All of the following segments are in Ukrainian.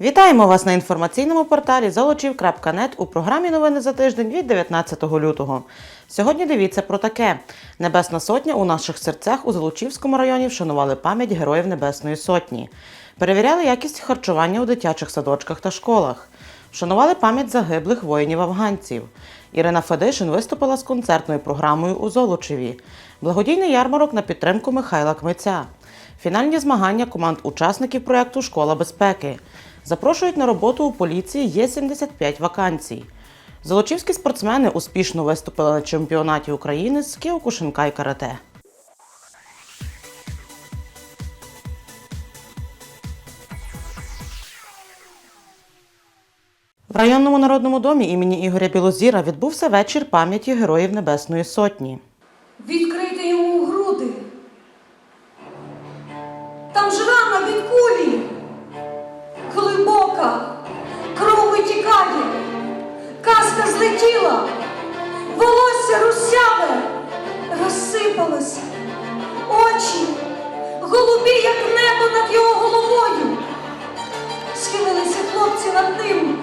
Вітаємо вас на інформаційному порталі золочів.нет у програмі Новини за тиждень від 19 лютого. Сьогодні дивіться про таке: Небесна Сотня у наших серцях у Золочівському районі вшанували пам'ять героїв Небесної Сотні. Перевіряли якість харчування у дитячих садочках та школах. Вшанували пам'ять загиблих воїнів-афганців. Ірина Федишин виступила з концертною програмою у Золочеві. Благодійний ярмарок на підтримку Михайла Кмиця. Фінальні змагання команд учасників проєкту Школа безпеки. Запрошують на роботу у поліції є 75 вакансій. Золочівські спортсмени успішно виступили на чемпіонаті України з кіокушинка і карате. В районному народному домі імені Ігоря Білозіра відбувся вечір пам'яті героїв Небесної Сотні. Відкрити йому груди. Там ж рана від кулі. Глибока, кров витікає, каска злетіла, волосся русяве. Розсипалося, очі голубі, як небо над його головою. Схилилися хлопці над ним.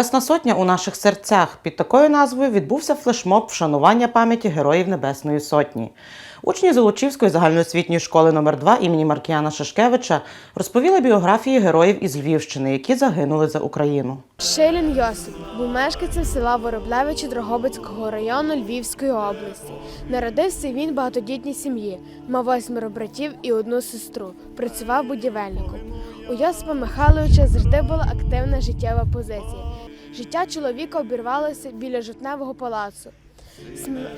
Небесна Сотня у наших серцях під такою назвою відбувся флешмоб вшанування пам'яті героїв Небесної Сотні. Учні Золочівської загальноосвітньої школи номер 2 імені Маркіяна Шишкевича розповіли біографії героїв із Львівщини, які загинули за Україну. Шилін Йосип був мешканцем села Вороблевичі Дрогобицького району Львівської області. Народився він в багатодітній сім'ї, мав восьмеро братів і одну сестру. Працював будівельником. У Йосипа Михайловича завжди була активна життєва позиція. Життя чоловіка обірвалося біля жовтневого палацу.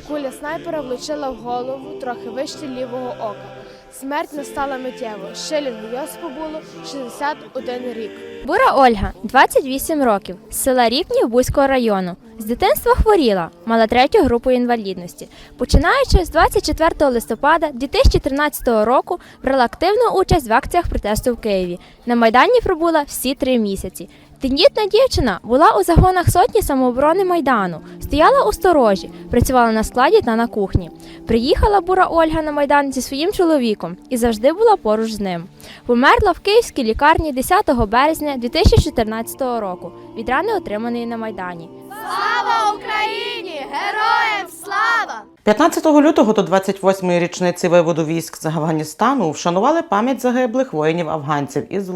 Куля снайпера влучила в голову трохи вище лівого ока. Смерть настала миттєво. Шилінгу Йосипу було 61 рік. Бура Ольга, 28 років, з села Ріпнів Бузького району. З дитинства хворіла, мала третю групу інвалідності. Починаючи з 24 листопада 2013 року брала активну участь в акціях протесту в Києві. На Майдані пробула всі три місяці. Тендітна дівчина була у загонах сотні самооборони Майдану, стояла у сторожі, працювала на складі та на кухні. Приїхала бура Ольга на Майдан зі своїм чоловіком і завжди була поруч з ним. Померла в київській лікарні 10 березня 2014 року від рани, отриманої на Майдані. Слава Україні! Героям! 15 лютого до 28-ї річниці виводу військ з Афганістану вшанували пам'ять загиблих воїнів-афганців із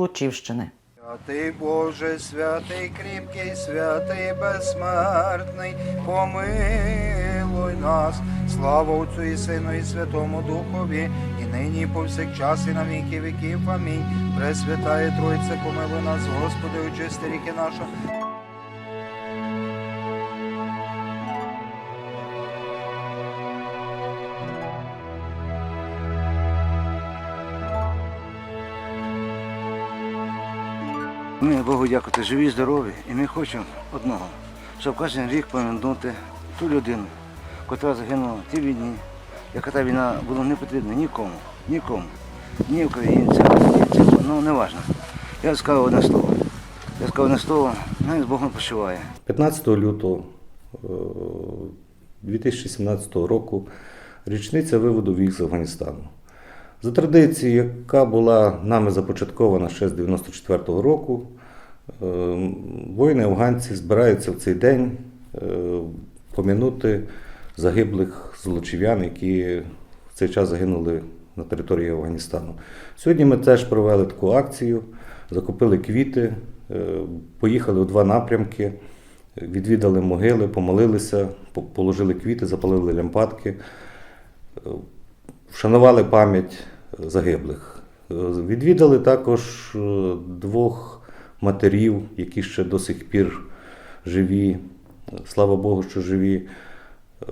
Золочівщини. Святий Боже, святий кріпкий, святий безсмертний, помилуй нас, слава Отцю і Сину, і Святому Духові, і нині, і повсякчас, і на віки віків. Амінь. Пресвятає Тройце, помилуй нас, Господи, очисти ріки наша. Ми Богу дякувати, живі, здорові, і ми хочемо одного, щоб кожен рік пам'ятати ту людину, котра загинула в тій війні, яка та війна була не потрібна нікому, нікому, ні українцям, ні ну не важно. Я сказав одне слово. Я сказав одне слово, навіть з Богом почуває. 15 лютого е, 2017 року річниця виводу військ з Афганістану. За традицією, яка була нами започаткована ще з 94-го року, е, воїни-афганці збираються в цей день е, пом'янути загиблих злочів'ян, які в цей час загинули на території Афганістану. Сьогодні ми теж провели таку акцію, закупили квіти, е, поїхали у два напрямки, відвідали могили, помолилися, положили квіти, запалили лямпадки, вшанували пам'ять загиблих. Відвідали також е, двох матерів, які ще до сих пір живі. Слава Богу, що живі е,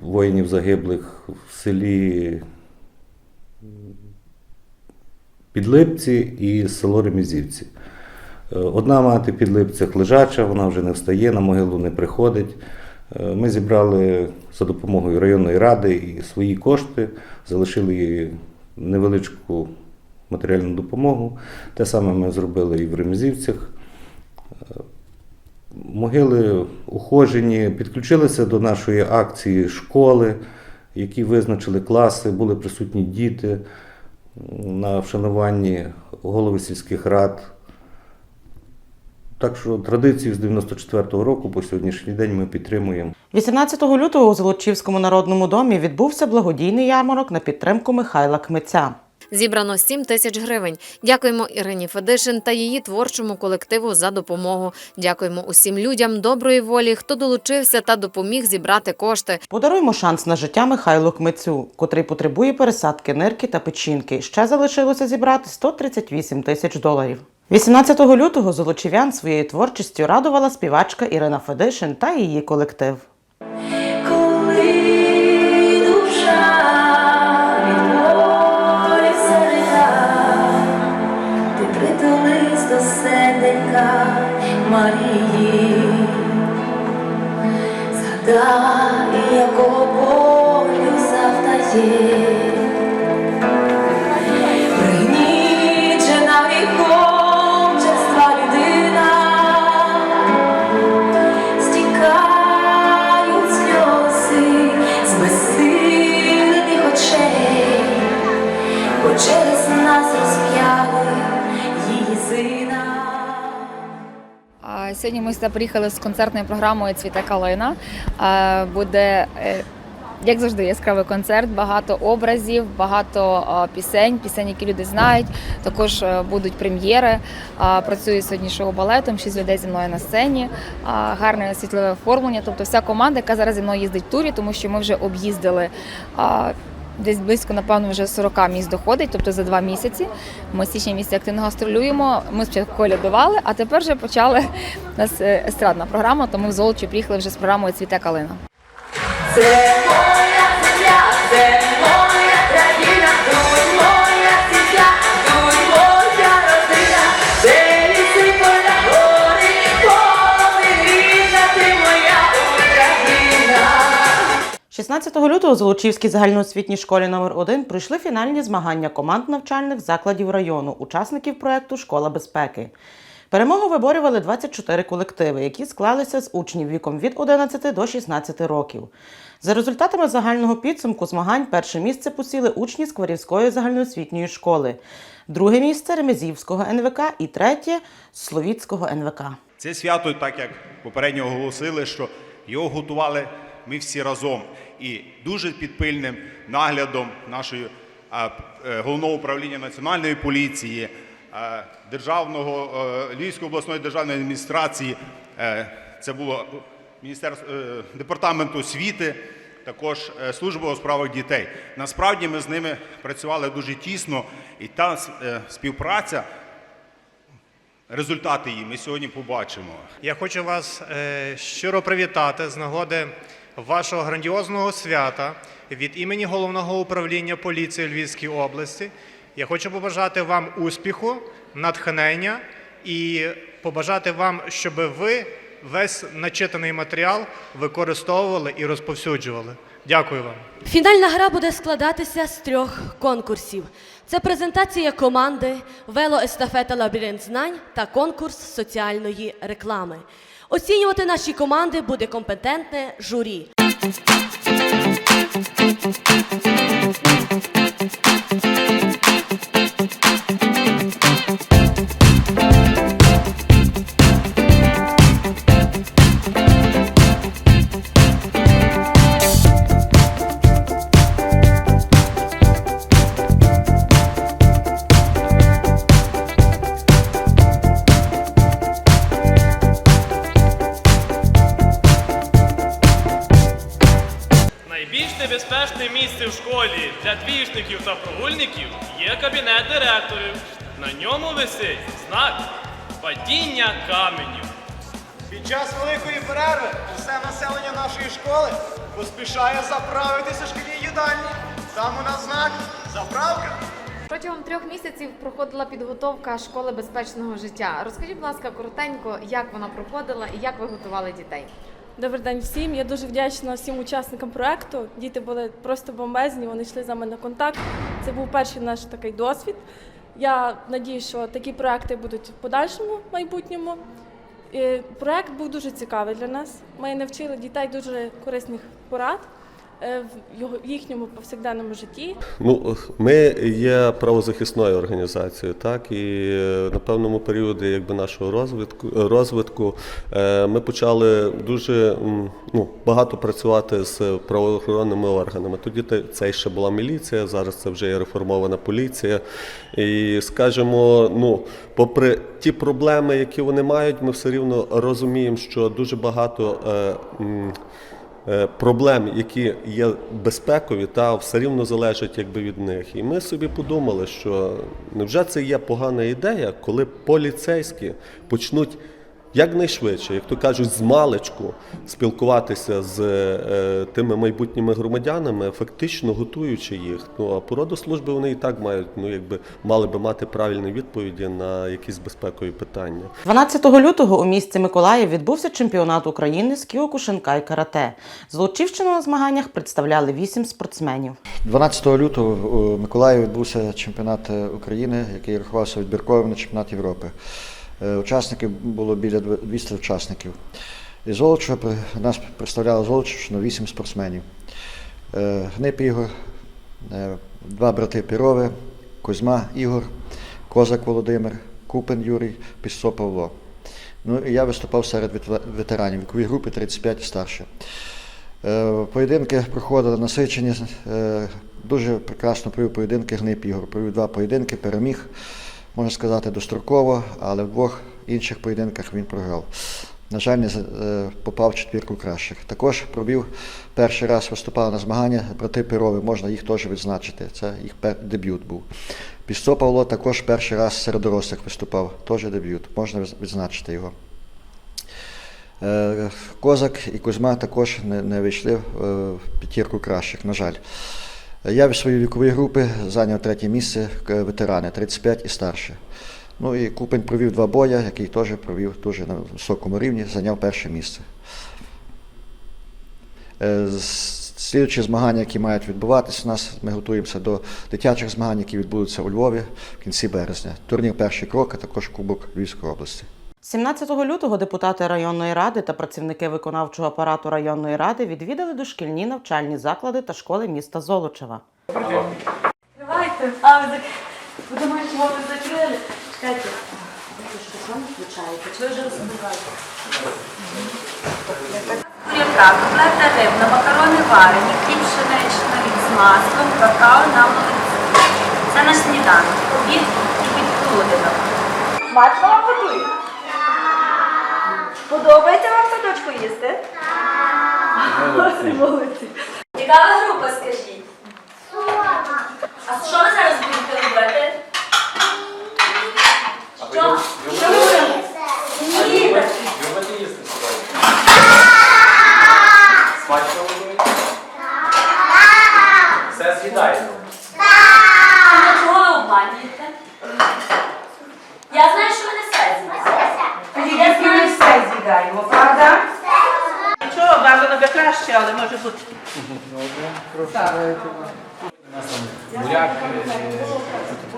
воїнів загиблих в селі Підлипці і село Ремізівці. Е, Одна мати під Липцях лежача, вона вже не встає, на могилу не приходить. Е, Ми зібрали за допомогою районної ради і свої кошти, залишили невеличку матеріальну допомогу. Те саме ми зробили і в Ремезівцях. Е, Могили ухожені, підключилися до нашої акції школи, які визначили класи, були присутні діти на вшануванні голови сільських рад. Так що традицію з 94-го року по сьогоднішній день ми підтримуємо. 18 лютого у Золочівському народному домі відбувся благодійний ярмарок на підтримку Михайла Кмиця. Зібрано 7 тисяч гривень. Дякуємо Ірині Федишин та її творчому колективу за допомогу. Дякуємо усім людям доброї волі, хто долучився та допоміг зібрати кошти. Подаруємо шанс на життя Михайлу Кмицю, котрий потребує пересадки нирки та печінки. Ще залишилося зібрати 138 тисяч доларів. 18 лютого золочів'ян своєю творчістю радувала співачка Ірина Федишин та її колектив. Коли душа від болі серця, ти притулись до серденька Марії, згадай, якого болю завдає. Сьогодні ми сюди приїхали з концертною програмою Цвіте калина. Буде, е, як завжди, яскравий концерт, багато образів, багато пісень, пісень, які люди знають. Також е, будуть прем'єри. А, Працюю сьогодні шоу балетом, шість людей зі мною на сцені, гарне світлове оформлення. Тобто вся команда, яка зараз зі мною їздить в турі, тому що ми вже об'їздили. Десь близько, напевно, вже 40 місць доходить, тобто за два місяці. Ми з січня активно гастролюємо. Ми спочатку колядували, а тепер вже почали у нас е, естрадна програма, тому в Золочі приїхали вже з програмою Цвіте калина. Це моя земля, це 16 лютого у Золочівській загальноосвітній школі номер 1 пройшли фінальні змагання команд навчальних закладів району, учасників проєкту Школа безпеки. Перемогу виборювали 24 колективи, які склалися з учнів віком від 11 до 16 років. За результатами загального підсумку змагань перше місце посіли учні Скворівської загальноосвітньої школи, друге місце Ремезівського НВК і третє Словіцького НВК. Це свято, так як попередньо оголосили, що його готували ми всі разом. І дуже під пильним наглядом нашої е, головного управління національної поліції, е, державного е, Львівської обласної державної адміністрації. Це було міністерство департаменту освіти, також служба у справах дітей. Насправді ми з ними працювали дуже тісно, і та співпраця Результати її ми сьогодні побачимо. Я хочу вас щиро привітати з нагоди вашого грандіозного свята від імені головного управління поліції Львівської області. Я хочу побажати вам успіху, натхнення і побажати вам, щоб ви весь начитаний матеріал використовували і розповсюджували. Дякую вам. Фінальна гра буде складатися з трьох конкурсів: це презентація команди, велоестафета Лабіринт знань та конкурс соціальної реклами. Оцінювати наші команди буде компетентне журі. Каменю. Під час великої перерви усе населення нашої школи поспішає заправитися в шкільній їдальні. Там у нас знак заправка. Протягом трьох місяців проходила підготовка школи безпечного життя. Розкажіть, будь ласка, коротенько, як вона проходила і як ви готували дітей? Добрий день всім. Я дуже вдячна всім учасникам проекту. Діти були просто бомбезні. Вони йшли з нами на контакт. Це був перший наш такий досвід. Я надію, що такі проекти будуть в подальшому майбутньому. Проект був дуже цікавий для нас. Ми навчили дітей дуже корисних порад в його- їхньому повсякденному житті. Ну, ми є правозахисною організацією, так і е, на певному періоді якби нашого розвитку розвитку е, ми почали дуже ну, багато працювати з правоохоронними органами. Тоді це ще була міліція, зараз це вже є реформована поліція. І скажімо, ну, попри ті проблеми, які вони мають, ми все рівно розуміємо, що дуже багато. Е, е, проблем, які є безпекові, та все рівно залежать якби від них. І ми собі подумали, що невже це є погана ідея, коли поліцейські почнуть якнайшвидше, як то кажуть, з маличку спілкуватися з е, тими майбутніми громадянами, фактично готуючи їх. Ну а по роду служби вони і так мають, ну якби мали би мати правильні відповіді на якісь безпекові питання. 12 лютого у місті Миколаїв відбувся чемпіонат України з кіокушинкай карате. Злочівщину на змаганнях представляли вісім спортсменів. 12 лютого у Миколаєві відбувся чемпіонат е, України, який рахувався відбірковим на чемпіонат Європи. Е, Учасників було біля 200 учасників. І Золочева нас представляло Золочівщину 8 спортсменів. Е, Гнип Ігор, е, два брати Пірови, Кузьма Ігор, Козак Володимир, Купин Юрій, Піссо Павло. Ну і я виступав серед ветеранів віковій групи 35 і старше. Поєдинки проходили насичені. Дуже прекрасно провів поєдинки Гнип Ігор. Провів два поєдинки, переміг, можна сказати, достроково, але в двох інших поєдинках він програв. На жаль, не е, попав в четвірку кращих. Також провів перший раз виступали на змагання брати Перови, можна їх теж відзначити. Це їх дебют був. Пісцо Павло також перший раз серед дорослих виступав, теж дебют, можна відзначити його. Е, Козак і Кузьма також не, не вийшли е, в п'ятірку кращих, на жаль. Я від своєї вікової групи зайняв третє місце ветерани 35 і старше. Ну і Купень провів два боя, який теж провів дуже на високому рівні, зайняв перше місце. Е, Слідуючі змагання, які мають відбуватися у нас, ми готуємося до дитячих змагань, які відбудуться у Львові в кінці березня. Турнір перший крок, а також Кубок Львівської області. 17 лютого депутати районної ради та працівники виконавчого апарату районної ради відвідали дошкільні навчальні заклади та школи міста Золочева. Давайте. А, ви так... Ви думаєте, що ви закрили? Чекайте. Що ви включаєте? Чи ви вже розбираєте? Куряка, котлета рибна, макарони варені, хліб пшеничний з маслом, какао на молоці. Це на сніданок, обід і підполудинок. Смачно вам готують? Подобається вам в садочку їсти? Так. Молодці. Цікава група, скажіть. А що ви зараз будете робити? Що? Що ви будете? Ні. Смачно готують? Все з'їдаєте? А чого ви обманюєте? Я знаю, що ви не все з'їдаєте. Тоді ми все з'їдаємо, правда? Нічого, бажано би краще краще, але може бути. Буряк,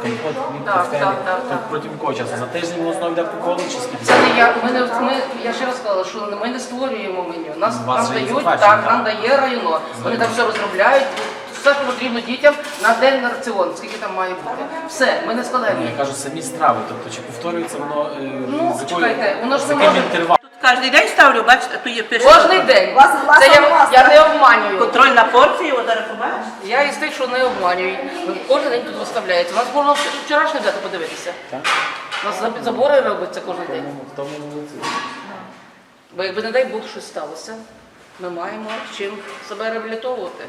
компот, Так, так, так, так. Протягом якого часу? За тиждень воно знову йде по колу чи скільки? Це не я. Ми не ми, я ще раз сказала, що ми не створюємо меню. Нас вас нам є дають, затвердження, так, так? нам дає районо. Вони там все розробляють. Все, що потрібно дітям на день на раціон, скільки там має бути. Все, ми не складаємо. Ну, Я кажу, самі страви, тобто чи повторюється воно е, Ну, з якою- чекайте, воно ж з не яким може- інтервалом? Кожен день ставлю, бачите, тут є пише. Кожний день. Це я, я не обманюю. Контрольна порція, от зараз побачиш. Я із тих, що не обманюю. Кожен день тут виставляється. У нас було вчорашнє дати подивитися. У нас заб- забори робляться кожен день. Хто ми молодці? Бо якби, не дай Бог, щось сталося, ми маємо чим себе реабілітовувати.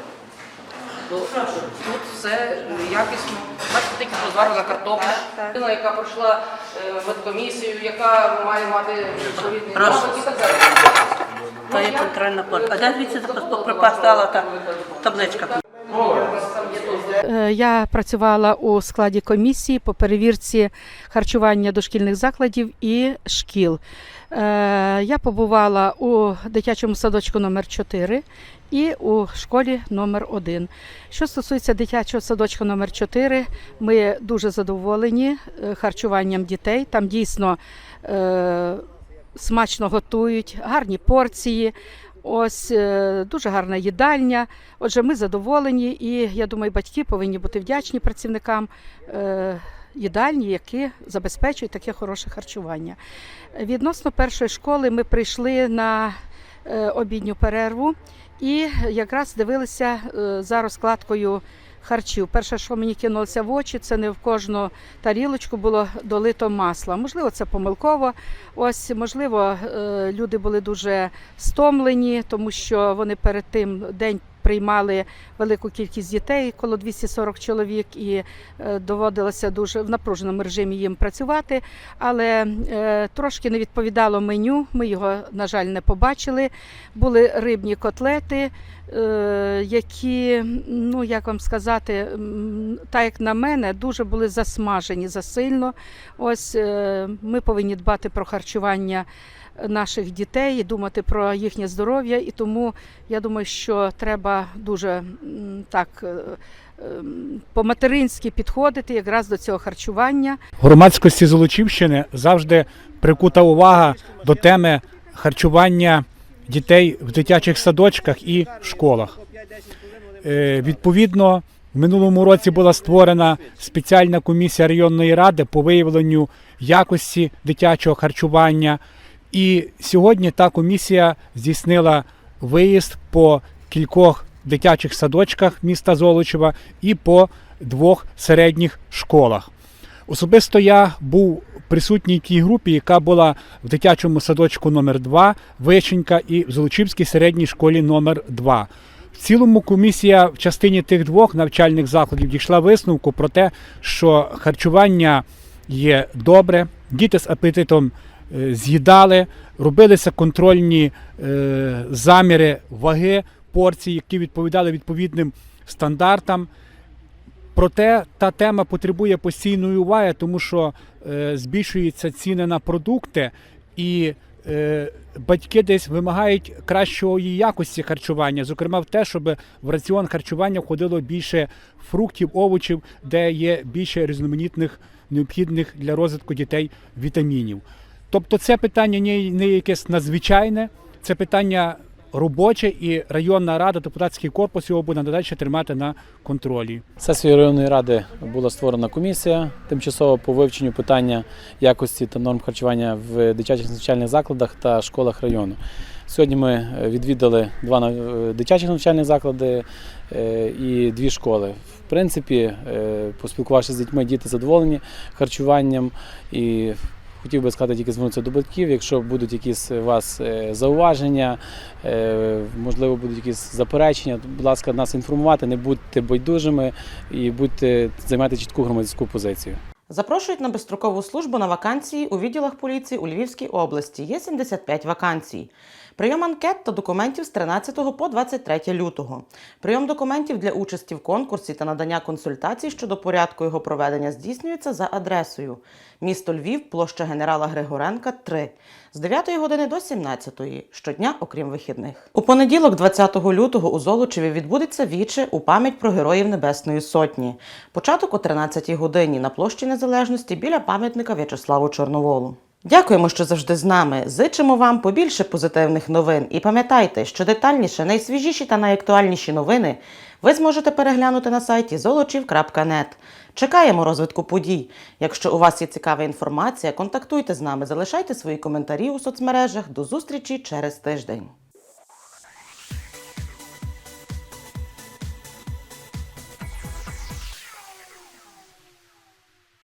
Бо тут все якісно. Бачите, тільки розварена картопля. Людина, яка пройшла е, медкомісію, яка має мати відповідний запит і так далі. Та є контрольна порція. А де звідси припастала та табличка? Е, Я працювала у складі комісії по перевірці харчування дошкільних закладів і шкіл. Е, Я побувала у дитячому садочку номер 4 і у школі номер 1 Що стосується дитячого садочка номер 4 ми дуже задоволені е, харчуванням дітей. Там дійсно смачно готують, гарні порції. Ось е, дуже гарна їдальня. Отже, ми задоволені, і я думаю, батьки повинні бути вдячні працівникам е, їдальні, які забезпечують таке хороше харчування. Відносно першої школи ми прийшли на е, обідню перерву і якраз дивилися за розкладкою харчів. Перше, що мені кинулося в очі, це не в кожну тарілочку було долито масла. Можливо, це помилково. Ось, можливо, е, люди були дуже стомлені, тому що вони перед тим день приймали велику кількість дітей, коло 240 чоловік, і е, доводилося дуже в напруженому режимі їм працювати. Але е, трошки не відповідало меню. Ми його, на жаль, не побачили. Були рибні котлети, які, ну як вам сказати, так як на мене, дуже були засмажені засильно. Ось е, ми повинні дбати про харчування наших дітей думати про їхнє здоров'я. І тому я думаю, що треба дуже так е, по-материнськи підходити якраз до цього харчування. громадськості Золочівщини завжди прикута увага до теми харчування дітей в дитячих садочках і школах. Е, Відповідно, в минулому році була створена спеціальна комісія районної ради по виявленню якості дитячого харчування. І сьогодні та комісія здійснила виїзд по кількох дитячих садочках міста Золочева і по двох середніх школах. Особисто я був присутній тій групі, яка була в дитячому садочку номер 2 Вишенька і в Золочівській середній школі номер 2 В цілому комісія в частині тих двох навчальних закладів дійшла висновку про те, що харчування є добре, діти з апетитом е, з'їдали, робилися контрольні е, заміри ваги порцій, які відповідали відповідним стандартам. Проте та тема потребує постійної уваги, тому що е, збільшуються ціни на продукти, і е, батьки десь вимагають кращої якості харчування, зокрема в те, щоб в раціон харчування входило більше фруктів, овочів, де є більше різноманітних необхідних для розвитку дітей вітамінів. Тобто це питання не, не якесь надзвичайне, це питання робоче і районна рада, депутатський корпус його буде надалі тримати на контролі. Сесією районної ради була створена комісія тимчасово по вивченню питання якості та норм харчування в дитячих навчальних закладах та школах району. Сьогодні ми е, відвідали два е, дитячих навчальних заклади е, і дві школи. В принципі, поспілкувавшися з дітьми, діти задоволені харчуванням і хотів би сказати тільки звернутися до батьків. Якщо будуть якісь у вас е, зауваження, е, можливо, будуть якісь заперечення, будь ласка, нас інформувати, не будьте байдужими і будьте займати чітку громадську позицію. Запрошують на безстрокову службу на вакансії у відділах поліції у Львівській області. Є 75 вакансій. Прийом анкет та документів з 13 по 23 лютого. Прийом документів для участі в конкурсі та надання консультацій щодо порядку його проведення здійснюється за адресою місто Львів, площа генерала Григоренка, 3. З 9 години до 17 щодня, окрім вихідних. У понеділок, 20 лютого, у Золочеві відбудеться віче у пам'ять про героїв Небесної Сотні. Початок о 13 годині на площі Незалежності біля пам'ятника В'ячеславу Чорноволу. Дякуємо, що завжди з нами. Зичимо вам побільше позитивних новин. І пам'ятайте, що детальніше, найсвіжіші та найактуальніші новини ви зможете переглянути на сайті золочів.нет. Чекаємо розвитку подій. Якщо у вас є цікава інформація, контактуйте з нами, залишайте свої коментарі у соцмережах. До зустрічі через тиждень.